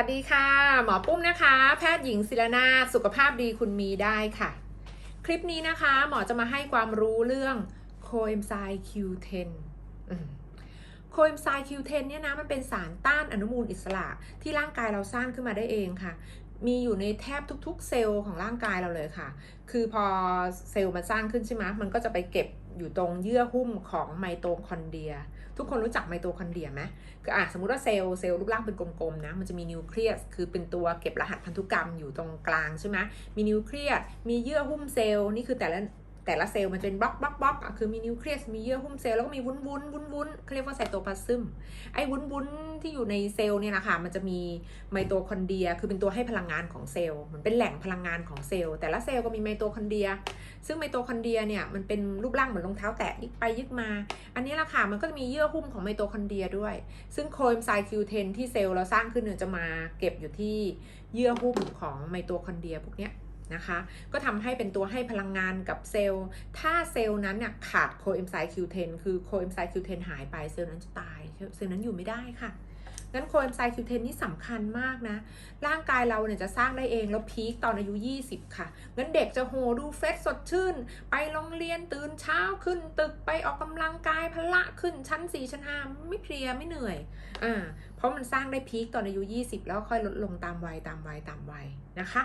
วัสดีค่ะ หมอปุ้มนะคะ แพทย์หญิงศิรนาสุขภาพดีคุณมีได้ค่ะ คลิปนี้นะคะ หมอจะมาให้ความรู้เรื่อง coenzyme Q10 โคเอนไซม์ Q10 เนี่ยนะมันเป็นสารต้านอนุมูลอิสระที่ร่างกายเราสร้างขึ้นมาได้เองค่ะ มีอยู่ในแทบทุก ๆ เซลล์ของร่างกายเราเลยค่ะ คือพอเซลล์มันสร้างขึ้นใช่ไหมมันก็จะไปเก็บอยู่ตรงเยื่อหุ้มของไมโตคอนเดรีย ทุกคนรู้จักไมโตคอนเดรียไหมคืออะสมมติว่าเซลล์เซลล์รูปร่างเป็นกลมๆนะ มันจะมีนิวเคลียส คือเป็นตัวเก็บรหัสพันธุกรรมอยู่ตรงกลางใช่ไหมมีนิวเคลียส มีเยื่อหุ้มเซลล์ นี่คือแต่ละ แต่ละเซลล์มันจะเป็นบล็อกบล็อกบล็อกคือมีนิวเคลียสมีเยื่อหุ้มเซลล์แล้วก็มีวุ้นวุ้นวุ้นวุ้นเขาเรียกว่าไซโตพลาซึมไอ้วุ้นวุ้นที่อยู่ในเซลล์เนี่ยนะคะมันจะมีไมโตคอนเดรีย คือเป็นตัวให้พลังงานของเซลล์มันเป็นแหล่งพลังงานของเซลล์แต่ละเซลล์ก็มีไมโตคอนเดรีย ซึ่งไมโตคอนเดรียเนี่ยมันเป็นรูปร่างเหมือนรองเท้าแตะยึกไปยึกมา อันนี้ละค่ะมันก็จะมีเยื่อหุ้มของไมโตคอนเดรียด้วย ซึ่งโคเอนไซม์ Q10 ที่เซลล์เราสร้างขึ้นเนี่ยจะมาเก็บอยู่ที่เยื่อหุ้มของไมโตคอนเดรียพวกเนี้ย นะคะ ก็ทำให้เป็นตัวให้พลังงานกับเซลล์ ถ้าเซลล์นั้นเนี่ยขาดโคเอนไซม์ Q10 คือโคเอนไซม์ Q10 หายไปเซลล์นั้นจะตาย เซลล์นั้นอยู่ไม่ได้ค่ะงั้นโคเอนไซม์ Q10 นี่สำคัญมากนะ ร่างกายเราเนี่ยจะสร้างได้เองแล้วพีคตอนอายุ 20 ค่ะงั้นเด็กจะโหดูเฟสสดชื่น ไปโรงเรียนตื่นเช้าขึ้นตึกไปออกกำลังกายพละขึ้นชั้น 4 ชั้น 5 ไม่เพลียไม่เหนื่อยอ่าเพราะมันสร้างได้พีคตอนอายุ 20 แล้วค่อยลดลงตามวัยตามวัยตามวัยนะคะ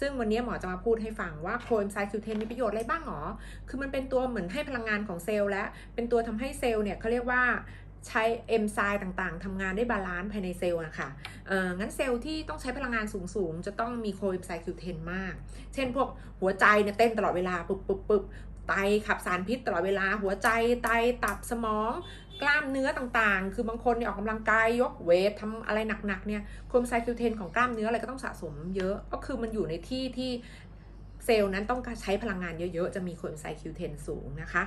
ซึ่งวันนี้หมอจะมาพูดให้ฟังว่าโคเอนไซม์ Q10 มีประโยชน์อะไรบ้างหรอ คือมันเป็นตัวเหมือนให้พลังงานของเซลล์และเป็นตัวทำให้เซลล์เนี่ยเขาเรียกว่าใช้เอนไซม์ต่างๆ ทำงานได้บาลานซ์ภายในเซลล์นะคะเอองั้นเซลล์ที่ต้องใช้พลังงานสูงๆ จะต้องมีโคเอนไซม์ Q10 มาก เช่นพวกหัวใจเนี่ยเต้นตลอดเวลา ปุ๊บปุ๊บปุ๊บไตขับสารพิษตลอดเวลา หัวใจไตตับสมอง กล้ามเนื้อต่างๆ คือบางคนเนี่ยออกกำลังกายยกเวททำอะไรหนักๆเนี่ยโคเอนไซม์ Q10 ของกล้ามเนื้ออะไรก็ต้องสะสมเยอะ ก็คือมันอยู่ในที่ที่เซลล์นั้นต้องใช้พลังงานเยอะๆ จะมีโคเอนไซม์ Q10 สูงนะคะ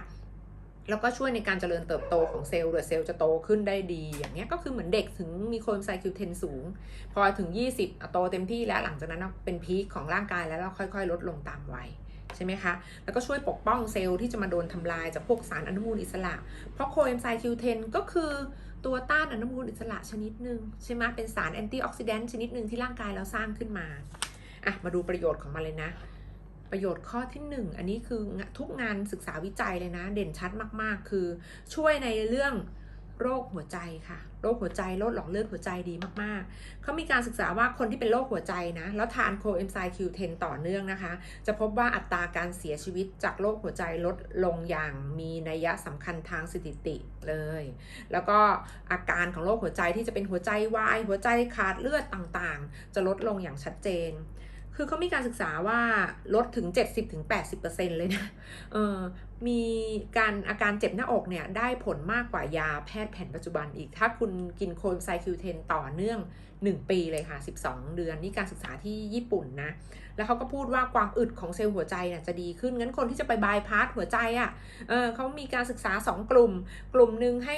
แล้วก็ช่วยในการเจริญเติบโตของเซลล์ด้วยเซลล์จะโตขึ้นได้ดี อย่างเงี้ยก็คือเหมือนเด็กถึงมีโคเอนไซม์ Q10 สูง พอถึง 20อะโตเต็มที่แล้วหลังจากนั้นเป็นพีคของร่างกายแล้วเราค่อย ๆ ลดลงตามวัย ใช่ไหมคะ แล้วก็ช่วยปกป้องเซลล์ที่จะมาโดนทำลายจากพวกสารอนุมูลอิสระ เพราะโคเอนไซม์ Q10 ก็คือตัวต้านอนุมูลอิสระชนิดหนึ่งใช่ไหมเป็นสารแอนตี้ออกซิแดนต์ชนิดหนึ่งที่ร่างกายเราสร้างขึ้นมาอะมาดูประโยชน์ของมันเลยนะ ประโยชน์ข้อที่ 1 อันนี้คือทุกงานศึกษาวิจัยเลยนะ เด่นชัดมากๆ คือช่วยในเรื่อง โรคหัวใจค่ะ โรคหัวใจโรคหลอดเลือดหัวใจดีมากๆ เขามีการศึกษาว่าคนที่เป็นโรคหัวใจนะ แล้วทานโคเอนไซม์ Q10 ต่อเนื่องนะคะ จะพบว่าอัตราการเสียชีวิตจากโรคหัวใจลดลงอย่างมีนัยสำคัญทางสถิติเลย แล้วก็อาการของโรคหัวใจที่จะเป็นหัวใจวาย หัวใจขาดเลือดต่างๆ จะลดลงอย่างชัดเจน คือเขามีการศึกษาว่าลดถึง 70-80%เลยนะเออมีการอาการเจ็บหน้าอกเนี่ยได้ผลมากกว่ายาแพทย์แผนปัจจุบันอีก ถ้าคุณกินโคมไซคิวเทนต่อเนื่อง 1 ปีเลยค่ะ 12 เดือน นี่การศึกษาที่ญี่ปุ่นนะ แล้วเขาก็พูดว่าความอึดของเซลล์หัวใจเนี่ยจะดีขึ้น งั้นคนที่จะไปบายพาสหัวใจอะ่ะ เออเขามีการศึกษา 2 กลุ่ม กลุ่มหนึ่งให้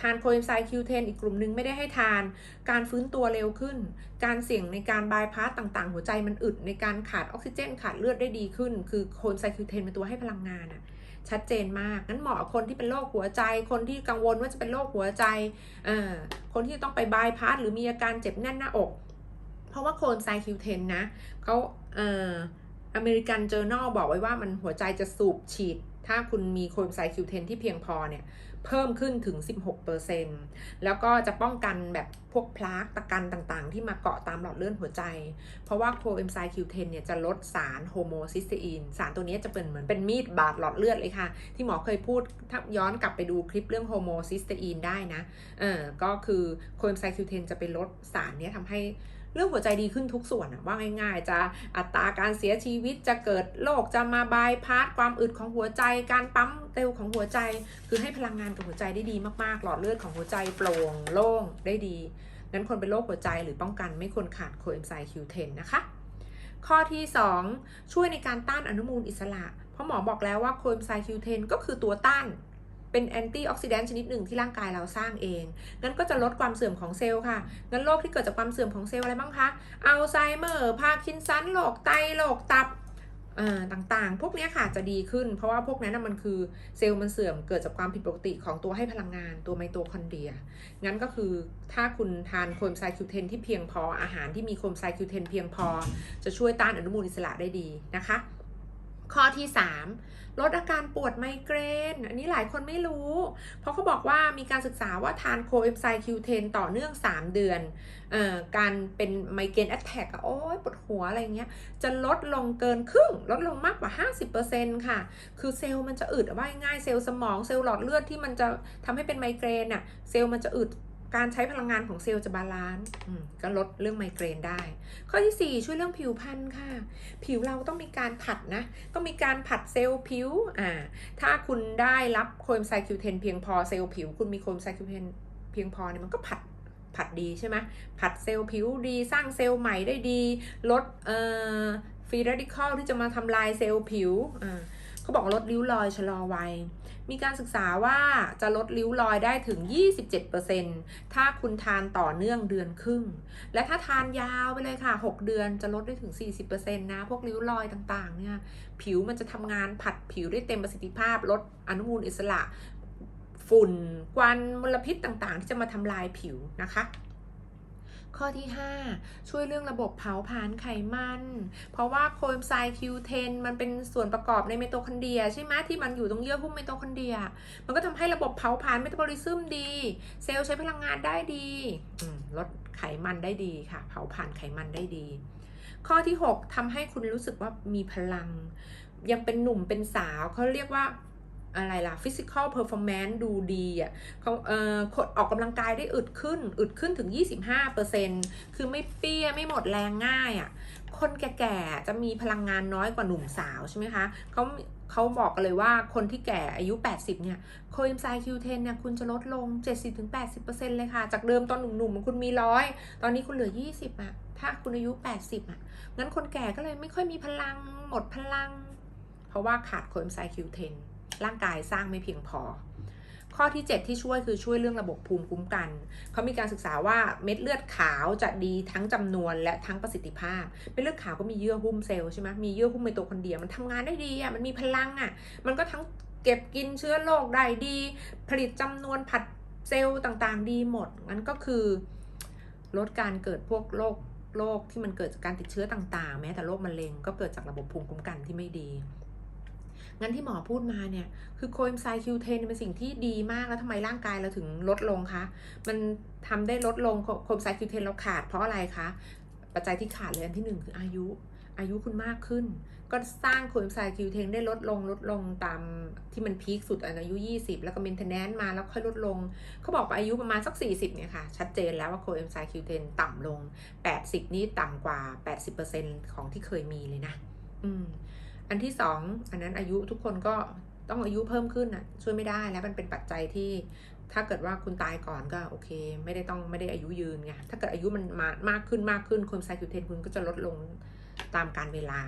ทานโคเอนไซม์ Q10 อีกกลุ่มหนึ่งไม่ได้ให้ทาน การฟื้นตัวเร็วขึ้น การเสี่ยงในการบายพาสต่างๆ หัวใจมันอึดในการขาดออกซิเจน ขาดเลือดได้ดีขึ้น คือโคเอนไซม์ Q10 เป็นตัวให้พลังงานอะชัดเจนมากงั้นเหมาะคนที่เป็นโรคหัวใจ คนที่กังวลว่าจะเป็นโรคหัวใจเออคนที่ต้องไปบายพาสหรือมีอาการเจ็บแน่นหน้าอก เพราะว่าโคเอนไซม์ Q10 นะเขาเอ่ออเมริกันเจอร์นลบอกไว้ว่ามันหัวใจจะสูบฉีด ถ้าคุณมีโคเอนไซม์ Q10 ที่เพียงพอเนี่ย เพิ่มขึ้นถึง 16%แล้วก็จะป้องกันแบบพวกพลากตะกันต่างๆ ที่มาเกาะตามหลอดเลือดหัวใจ เพราะว่าโคเอนไซม์ Q10 เนี่ยจะลดสารโฮโมซิสเตอีน สารตัวนี้จะเป็นเหมือนเป็นมีดบาดหลอดเลือดเลยค่ะ ที่หมอเคยพูดถ้าย้อนกลับไปดูคลิปเรื่องโฮโมซิสเตอีนได้นะ เออก็คือโคเอนไซม์ Q10 จะไปลดสารนี้ทำให้ เรื่องหัวใจดีขึ้นทุกส่วนว่าง่ายๆ จะอัตราการเสียชีวิตจะเกิดโรคจะมาบายพาสความอึดของหัวใจ การปั๊มเร็วของหัวใจ คือให้พลังงานกับหัวใจได้ดีมากๆ หลอดเลือดของหัวใจโปร่งโล่งได้ดี งั้นคนเป็นโรคหัวใจหรือป้องกันไม่ควรขาดโคเอนไซม์ Q10 นะคะข้อที่ 2 ช่วยในการต้านอนุมูลอิสระ เพราะหมอบอกแล้วว่าโคเอนไซม์ Q10 ก็คือตัวต้าน เป็นแอนตี้ออกซิแดนต์ชนิดหนึ่งที่ร่างกายเราสร้างเอง งั้นก็จะลดความเสื่อมของเซลล์ค่ะ งั้นโรคที่เกิดจากความเสื่อมของเซลล์อะไรบ้างคะ อัลไซเมอร์ พาร์กินสัน โรคไต โรคตับอ่อต่างๆ พวกนี้ค่ะจะดีขึ้น เพราะว่าพวกนั้นมันคือเซลล์มันเสื่อมเกิดจากความผิดปกติของตัวให้พลังงานตัวไมโตคอนเดรีย งั้นก็คือถ้าคุณทานโคมไซคิวเทนที่เพียงพออาหารที่มีโคมไซคิวเทนเพียงพอ จะช่วยต้านอนุมูลอิสระได้ดีนะคะ ข้อที่ 3 ลดอาการปวดไมเกรน อันนี้หลายคนไม่รู้ เพราะเขาบอกว่ามีการศึกษาว่าทานโคเอนไซคิวเทนต่อเนื่อง 3 เดือนเอ่อการเป็นไมเกรนแอตแทกอะโอ้ยปวดหัวอะไรเงี้ย จะลดลงเกินครึ่ง ลดลงมากกว่า 50%ค่ะ คือเซลล์มันจะอึดว่าง่ายเซลล์สมองเซลล์หลอดเลือดที่มันจะทำให้เป็นไมเกรนอะเซลล์มันจะอึด การใช้พลังงานของเซลล์จะบาลานซ์ก็ลดเรื่องไมเกรนได้ ข้อที่ 4 ช่วยเรื่องผิวพรรณค่ะ ผิวเราต้องมีการผัดนะ ต้องมีการผัดเซลล์ผิวอ่าถ้าคุณได้รับโคมไซคิวเทนเพียงพอเซลล์ผิว คุณมีโคมไซคิวเทนเพียงพอเนี่ยมันก็ผัดผัดดีใช่ไหมผัดเซลล์ผิวดีสร้างเซลล์ใหม่ได้ดี ลดเอ่อฟรีเรดิคอลที่จะมาทำลายเซลล์ผิวอ่าเขาบอกลดริ้วรอยชะลอวัย มีการศึกษาว่าจะลดริ้วรอยได้ถึง 27%ถ้าคุณทานต่อเนื่องเดือนครึ่ง และถ้าทานยาวไปเลยค่ะ 6 เดือนจะลดได้ถึง 40%นะ พวกริ้วรอยต่างๆ เนี่ย ผิวมันจะทำงานผัดผิวได้เต็มประสิทธิภาพ ลดอนุมูลอิสระ ฝุ่น ควัน มลพิษต่างๆ ที่จะมาทำลายผิวนะคะ ข้อที่ 5 ช่วยเรื่องระบบเผาผลาญไขมัน เพราะว่าโคเอนไซม์ Q10 มันเป็นส่วนประกอบในเมโตคอนเดรียใช่ไหมที่มันอยู่ตรงเยื่อหุ้มเมโตคอนเดรีย มันก็ทำให้ระบบเผาผลาญเมตาบอลิซึมดี เซลล์ใช้พลังงานได้ดีลดไขมันได้ดีค่ะ เผาผลาญไขมันได้ดี ข้อที่ 6ทำให้คุณรู้สึกว่ามีพลัง ยังเป็นหนุ่มเป็นสาวเขาเรียกว่า อะไรล่ะ physical performance ดูดีอะเขาเอ่อคนออกกำลังกายได้อึดขึ้น อึดขึ้นถึง 25%คือไม่เปี้ย ไม่หมดแรงง่ายอะ คนแก่ๆ จะมีพลังงานน้อยกว่าหนุ่มสาวใช่ไหมคะเขาเขาบอกกันเลยว่าคนที่แก่อายุ 80 เนี่ย โคเอนไซม์ Q10 เนี่ย คุณจะลดลง 70-80%เลยค่ะ จากเดิมตอนหนุ่มๆ คุณมีร้อย ตอนนี้คุณเหลือ 20อะ ถ้าคุณอายุ 80อะ งั้นคนแก่ก็เลยไม่ค่อยมีพลัง หมดพลัง เพราะว่าขาดโคเอนไซม์ Q10 ร่างกายสร้างไม่เพียงพอ ข้อที่ 7 ที่ช่วยคือช่วยเรื่องระบบภูมิคุ้มกัน เขามีการศึกษาว่าเม็ดเลือดขาวจะดีทั้งจำนวนและทั้งประสิทธิภาพ เม็ดเลือดขาวก็มีเยื่อหุ้มเซลล์ใช่ไหมมีเยื่อหุ้มไมโตคอนเดรียมันทำงานได้ดีอะ มันมีพลังอะ มันก็ทั้งเก็บกินเชื้อโรคได้ดี ผลิตจำนวนผัดเซลล์ต่างๆ ดีหมด งั้นก็คือลดการเกิดพวกโรคโรคที่มันเกิดจากการติดเชื้อต่างๆ แม้แต่โรคมะเร็งก็เกิดจากระบบภูมิคุ้มกันที่ไม่ดี งั้นที่หมอพูดมาเนี่ย คือโคเอนไซม์คิวเทนเป็นสิ่งที่ดีมากแล้วทำไมร่างกายเราถึงลดลงคะ มันทำได้ลดลงโคเอนไซม์คิวเทนเราขาดเพราะอะไรคะ ปัจจัยที่ขาดเลยอันที่หนึ่งคืออายุ อายุคุณมากขึ้น ก็สร้างโคเอนไซม์คิวเทนได้ลดลงลดลงตามที่มันพีคสุดอายุ 20 แล้วก็เมนเทนแนนซ์มาแล้วค่อยลดลง เขาบอกว่าอายุประมาณสัก 40 เนี่ยค่ะ ชัดเจนแล้วว่าโคเอนไซม์คิวเทนต่ำลง 80 นี่ต่ำกว่า 80%ของที่เคยมีเลยนะ อืม อันที่สองอันนั้นอายุทุกคนก็ต้องอายุเพิ่มขึ้นอะช่วยไม่ได้แล้วมันเป็นปัจจัยที่ถ้าเกิดว่าคุณตายก่อนก็โอเค ไม่ได้ต้องไม่ได้อายุยืนไงถ้าเกิดอายุมันมามากขึ้นมากขึ้นโคมไซคิวเทนคุณก็จะลดลงตามการเวลา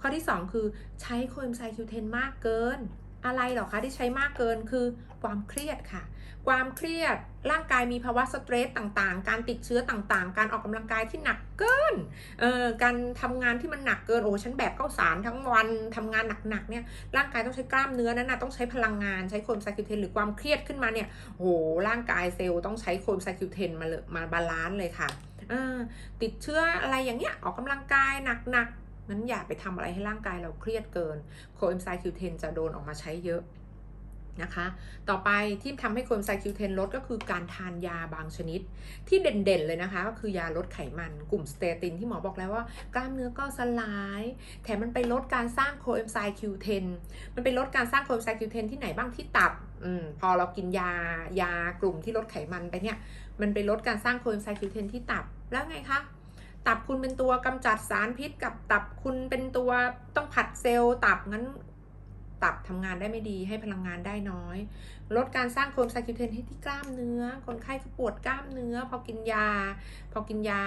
ข้อที่ 2 คือใช้โคมไซคิวเทนมากเกิน อะไรหรอคะที่ใช้มากเกินคือความเครียดค่ะ ความเครียดร่างกายมีภาวะสเตรสต่างๆ การติดเชื้อต่างๆ การออกกำลังกายที่หนักเกินเอ่อการทำงานที่มันหนักเกินโอ้ฉันแบกข้าวสารทั้งวันทำงานหนักๆเนี่ยร่างกายต้องใช้กล้ามเนื้อนั้นนะต้องใช้พลังงานใช้โคมไซคิวเทนหรือความเครียดขึ้นมาเนี่ยโหร่างกายเซลล์ต้องใช้โคมไซคิวเทนมาเลยมาบาลานซ์เลยค่ะติดเชื้ออะไรอย่างเงี้ยออกกำลังกายหนักๆ งั้นอย่าไปทำอะไรให้ร่างกายเราเครียดเกินโคเอนไซคิวเทนจะโดนออกมาใช้เยอะนะคะ ต่อไปที่ทำให้โคเอนไซคิวเทนลดก็คือการทานยาบางชนิด ที่เด่นๆเลยนะคะ ก็คือยาลดไขมันกลุ่มสเตตินที่หมอบอกแล้วว่ากล้ามเนื้อก็สลาย แถมมันไปลดการสร้างโคเอนไซม์ Q10 มันไปลดการสร้างโคเอนไซม์ Q10 ที่ไหนบ้างที่ตับอพอเรากินยายากลุ่มที่ลดไขมันไปเนี่ย มันไปลดการสร้างโคเอนไซม์ Q10 ที่ตับแล้วไงคะ ตับคุณเป็นตัวกำจัดสารพิษกับตับคุณเป็นตัวต้องผัดเซลล์ตับงั้นตับทำงานได้ไม่ดีให้พลังงานได้น้อย ลดการสร้างโคมไซคิวเทนให้ที่กล้ามเนื้อ คนไข้ก็ปวดกล้ามเนื้อ พอกินยา พอกินยา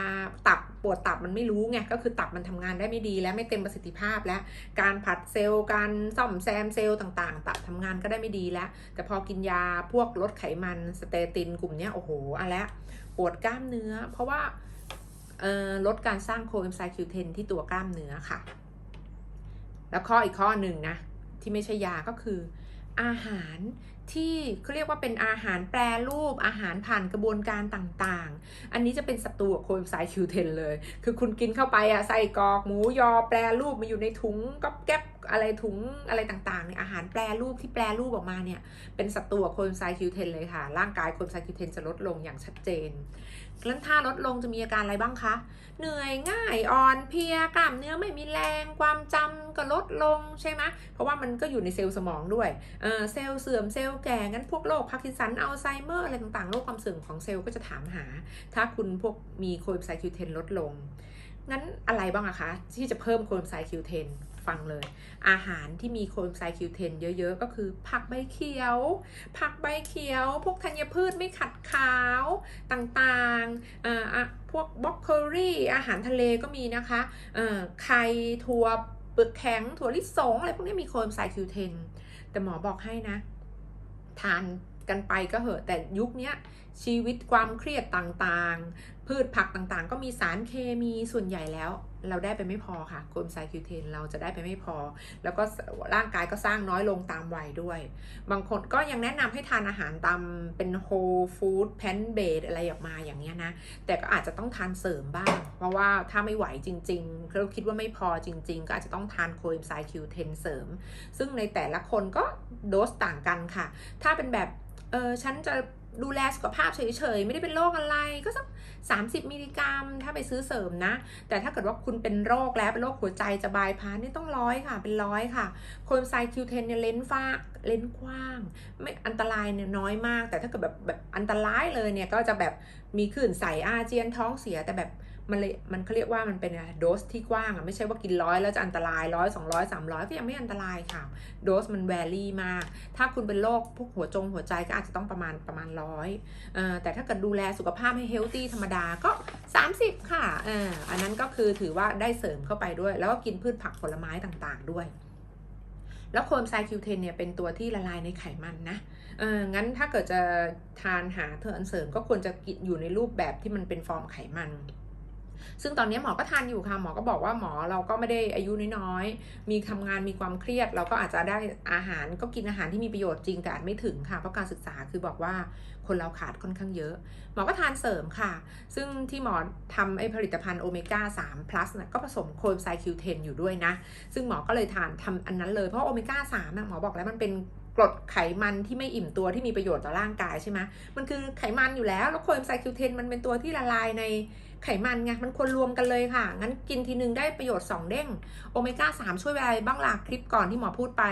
ตับปวดตับมันไม่รู้ไงก็คือตับมันทำงานได้ไม่ดีและไม่เต็มประสิทธิภาพแล้วการผัดเซลล์การซ่อมแซมเซลล์ต่างๆ ตับทำงานก็ได้ไม่ดีแล้ว แต่พอกินยาพวกลดไขมันสเตตินกลุ่มนี้โอ้โหอะแล้วปวดกล้ามเนื้อ เพราะว่า ลดการสร้างโคเอนไซม์คิวเทนที่ตัวกล้ามเนื้อค่ะ แล้วข้ออีกข้อหนึ่งนะ ที่ไม่ใช่ยาก็คือ อาหารที่เขาเรียกว่าเป็นอาหารแปรรูปอาหารผ่านกระบวนการต่างๆ อันนี้จะเป็นศัตรูกับโคเอนไซม์คิวเทนเลย คือคุณกินเข้าไปอะใส่กอกหมูยอแปรรูปมาอยู่ในถุงก๊อบแก๊บอะไรถุงอะไรต่างๆเนี่ยอาหารแปรรูปที่แปรรูปออกมาเนี่ยเป็นศัตรูกับโคเอนไซม์คิวเทนเลยค่ะ ร่างกายโคเอนไซม์คิวเทนจะลดลงอย่างชัดเจน แล้วถ้าลดลงจะมีอาการอะไรบ้างคะ เหนื่อยง่ายอ่อนเพลียกล้ามเนื้อไม่มีแรง ความจำก็ลดลงใช่ไหมเพราะว่ามันก็อยู่ในเซลล์สมองด้วยเออเซลล์เสื่อมเซลล์แก่งั้นพวกโรคพาร์กินสันอัลไซเมอร์อะไรต่างๆโรคความเสื่อมของเซลล์ก็จะถามหา ถ้าคุณพวกมีโคเอนไซม์คิวเทนลดลงงั้นอะไรบ้างอะคะ ที่จะเพิ่มโคเอนไซม์คิวเทน ฟังเลย อาหารที่มีโคเอนไซคิวเทนเยอะ ๆ ก็คือผักใบเขียว ผักใบเขียว พวกธัญพืชไม่ขัดขาวต่างๆอ่าพวกบล็อกโคลี่อาหารทะเลก็มีนะคะเอ่อไข่ถั่วเปลือกแข็งถั่วลิสงอะไรพวกนี้มีโคเอนไซคิวเทนแต่หมอบอกให้นะ ทานกันไปก็เหอะแต่ยุคนี้ชีวิตความเครียดต่างๆ พืชผักต่างๆ ก็มีสารเคมีส่วนใหญ่แล้ว เราได้ไปไม่พอค่ะโคเอนไซม์คิวเทนเราจะได้ไปไม่พอ แล้วก็ร่างกายก็สร้างน้อยลงตามวัยด้วย บางคนก็ยังแนะนำให้ทานอาหารตามเป็นโฮลฟู้ดแพนเบดอะไรออกมาอย่างเงี้ยนะ แต่ก็อาจจะต้องทานเสริมบ้าง เพราะว่าถ้าไม่ไหวจริงๆเราคิดว่าไม่พอจริง ๆ ก็อาจจะต้องทานโคเอนไซม์คิวเทนเสริม ซึ่งในแต่ละคนก็โดสต่างกันค่ะ ถ้าเป็นแบบเออฉันจะ ดูแลสุขภาพเฉยๆ ไม่ได้เป็นโรคอะไรก็สักสามสิบมิลลิกรัม ถ้าไปซื้อเสริมนะ แต่ถ้าเกิดว่าคุณเป็นโรคแล้วเป็นโรคหัวใจจะบายพาสนี่ต้องร้อยค่ะ เป็นร้อยค่ะ โคลนไซคิวเทนเนี่ยเลนส์ฟ้าเลนส์กว้าง ไม่อันตรายเนี่ยน้อยมาก แต่ถ้าเกิดแบบแบบอันตรายเลยเนี่ยก็จะแบบมีขื่นใสอาเจียนท้องเสียแต่แบบ มันเลยมันเขาเรียกว่ามันเป็นโดสที่กว้างอะไม่ใช่ว่ากินร้อยแล้วจะอันตรายร้อยสองร้อยสามร้อยก็ยังไม่อันตรายค่ะ โดสมันแวรี่มาก ถ้าคุณเป็นโรคพวกหัวจงหัวใจก็อาจจะต้องประมาณประมาณร้อยแต่ถ้าเกิดดูแลสุขภาพให้เฮลตี้ธรรมดาก็ 30 ค่ะออันนั้นก็คือถือว่าได้เสริมเข้าไปด้วย แล้วก็กินพืชผักผลไม้ต่างๆด้วยแล้วโคมไซคิวเทนเนี่ยเป็นตัวที่ละลายในไขมันนะ เออ งั้นถ้าเกิดจะทานหาเธออันเสริมก็ควรจะกินอยู่ในรูปแบบที่มันเป็นฟอร์มไขมัน ซึ่งตอนนี้หมอก็ทานอยู่ค่ะหมอก็บอกว่าหมอเราก็ไม่ได้อายุน้อยๆมีทำงานมีความเครียด เราก็อาจจะได้อาหารก็กินอาหารที่มีประโยชน์จริงแต่อาจไม่ถึงค่ะเพราะการศึกษาคือบอกว่าคนเราขาดค่อนข้างเยอะ หมอก็ทานเสริมค่ะ ซึ่งที่หมอทำไอ้ผลิตภัณฑ์โอเมก้า3 plus นะก็ผสมโคมไซคิวเทนอยู่ด้วยนะ ซึ่งหมอก็เลยทานทำอันนั้นเลยเพราะโอเมก้า3นะหมอบอกแล้วมันเป็นกรดไขมันที่ไม่อิ่มตัวที่มีประโยชน์ต่อร่างกายใช่ไหมมันคือไขมันอยู่แล้ว แล้วโคเอนไซคิวเทนมันเป็นตัวที่ละลายใน ไขมันไงมันควรรวมกันเลยค่ะ งั้นกินทีนึงได้ประโยชน์ 2 เด้ง โอเมก้า 3 ช่วยอะไรบ้างล่ะคลิปก่อนที่หมอพูดไป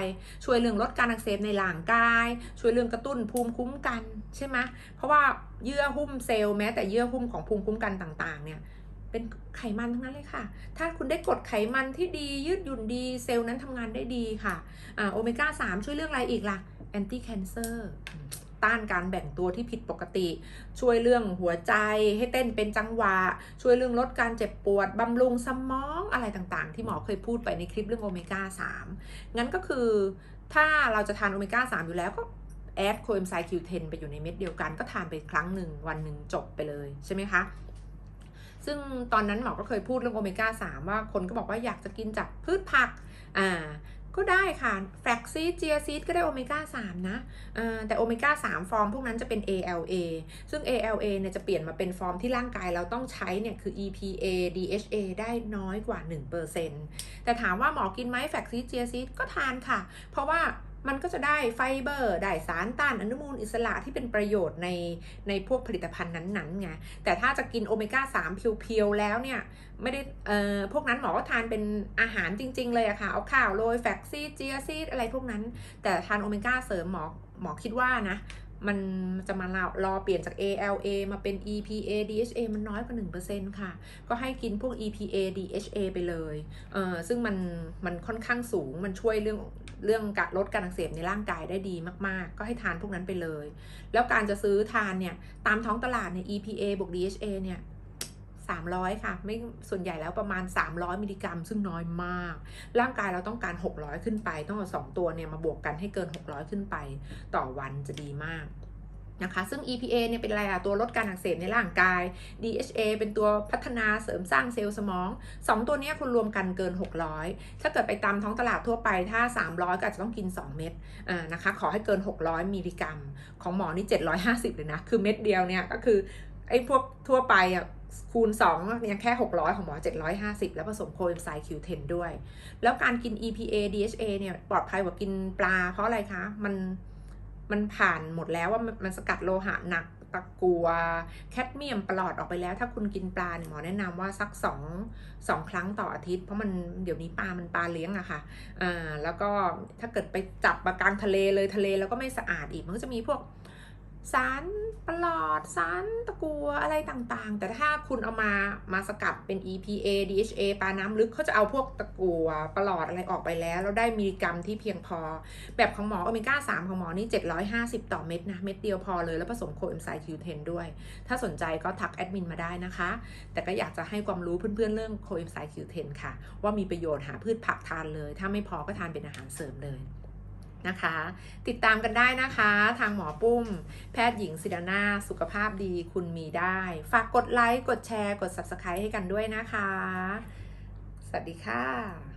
ช่วยเรื่องลดการอักเสบในร่างกาย ช่วยเรื่องกระตุ้นภูมิคุ้มกันใช่ไหมเพราะว่าเยื่อหุ้มเซลล์แม้แต่เยื่อหุ้มของภูมิคุ้มกันต่าง ๆ เนี่ยเป็นไขมันทั้งนั้นเลยค่ะ ถ้าคุณได้กดไขมันที่ดียืดหยุ่นดีเซลล์นั้นทำงานได้ดีค่ะอ่าโอเมก้า 3 ช่วยเรื่องอะไรอีกล่ะแอนตี้แคนเซอร์ ต้านการแบ่งตัวที่ผิดปกติ ช่วยเรื่องหัวใจให้เต้นเป็นจังหวะ ช่วยเรื่องลดการเจ็บปวดบำรุงสมองอะไรต่างๆ ที่หมอเคยพูดไปในคลิปเรื่องโอเมก้า3งั้นก็คือถ้าเราจะทานโอเมก้า3อยู่แล้วก็แอดโคเอนไซคิวเทนไปอยู่ในเม็ดเดียวกันก็ทานไปครั้งหนึ่งวันหนึ่งจบไปเลยใช่ไหมคะ ซึ่งตอนนั้นหมอก็เคยพูดเรื่องโอเมก้า3ว่าคนก็บอกว่าอยากจะกินจากพืชผักอ่า ก็ได้ค่ะแฟกซีดเจียซีดก็ได้โอเมก้า3นะแต่โอเมก้า3ฟอร์มพวกนั้นจะเป็น ALA ซึ่ง ALA เนี่ยจะเปลี่ยนมาเป็นฟอร์มที่ร่างกายเราต้องใช้เนี่ยคือ EPA DHA ได้น้อยกว่า 1%แต่ถามว่าหมอกินไหมแฟกซีดเจียซีดก็ทานค่ะ เพราะว่า มันก็จะได้ไฟเบอร์ ได้สารต้านอนุมูลอิสระที่เป็นประโยชน์ในในพวกผลิตภัณฑ์นั้นๆไงแต่ถ้าจะกินโอเมก้า3เพียวๆแล้วเนี่ยไม่ได้เอ่อพวกนั้นหมอก็ทานเป็นอาหารจริง ๆ เลยอะค่ะ เอาข้าวโรยแฟกซีดเจียซีดอะไรพวกนั้น แต่ทานโอเมก้าเสริมหมอหมอคิดว่านะมันจะมารอเปลี่ยนจาก ALA มาเป็น EPA DHA มันน้อยกว่า 1%ค่ะ ก็ให้กินพวก EPA DHA ไปเลย เออซึ่งมันมันค่อนข้างสูง มันช่วยเรื่อง เรื่องกลดการอักเสบในร่างกายได้ดีมากๆ ก็ให้ทานพวกนั้นไปเลย แล้วการจะซื้อทานเนี่ยตามท้องตลาดเนี่ย EPA บวก DHA เนี่ย300 ค่ะ ไม่ส่วนใหญ่แล้วประมาณ 300 มิลลิกรัม ซึ่งน้อยมาก ร่างกายเราต้องการ 600 ขึ้นไป ต้องเอา2ตัวเนี่ยมาบวกกันให้เกิน 600 ขึ้นไป ต่อวันจะดีมาก นะคะ ซึ่ง EPA เนี่ยเป็นอะไรอะตัวลดการอักเสบในร่างกาย DHA เป็นตัวพัฒนาเสริมสร้างเซลล์สมอง 2 ตัวนี้คุณรวมกันเกิน 600 ถ้าเกิดไปตามท้องตลาดทั่วไปถ้า 300 ก็อาจจะต้องกิน 2 เม็ดนะคะ ขอให้เกิน 600 มิลลิกรัม ของหมอนี่ 750 เลยนะ คือเม็ดเดียวเนี่ยก็คือไอ้พวกทั่วไปอะคูณ2ยังแค่ 600 ของหมอ 750 แล้วผสมโคเอนไซม์ Q10 ด้วย แล้วการกิน EPA DHA เนี่ยปลอดภัยกว่ากินปลาเพราะอะไรคะ มัน มันผ่านหมดแล้วว่ามันสกัดโลหะหนักตะกัวแคดเมียมปลอดออกไปแล้ว ถ้าคุณกินปลาหมอแนะนำว่าสักสองสองครั้งต่ออาทิตย์ เพราะมันเดี๋ยวนี้ปลามันปลาเลี้ยงอะค่ะอ่าแล้วก็ถ้าเกิดไปจับมากลางทะเลเลยทะเลแล้วก็ไม่สะอาดอีกมันก็จะมีพวกสาร ปลอดสารตะกัวอะไรต่างๆ แต่ถ้าคุณเอามามาสกัดเป็น EPA DHA ปลาน้ำลึกเขาจะเอาพวกตะกัวปลอดอะไรออกไปแล้ว แล้วได้มิลลิกรัมที่เพียงพอ แบบของหมอโอเมก้า 3 ของหมอนี่ 750 ต่อเม็ดนะ เม็ดเดียวพอเลยแล้วผสมโคเอนไซม์ Q10 ด้วย ถ้าสนใจก็ทักแอดมินมาได้นะคะ แต่ก็อยากจะให้ความรู้เพื่อนๆเรื่องโคเอนไซม์ Q10 ค่ะ ว่ามีประโยชน์หาพืชผักทานเลย ถ้าไม่พอก็ทานเป็นอาหารเสริมเลย นะคะ ติดตามกันได้นะคะ ทางหมอปุ้ม แพทย์หญิงศิดานาสุขภาพดีคุณมีได้ ฝากกดไลค์ กดแชร์ กด Subscribe ให้กันด้วยนะคะ สวัสดีค่ะ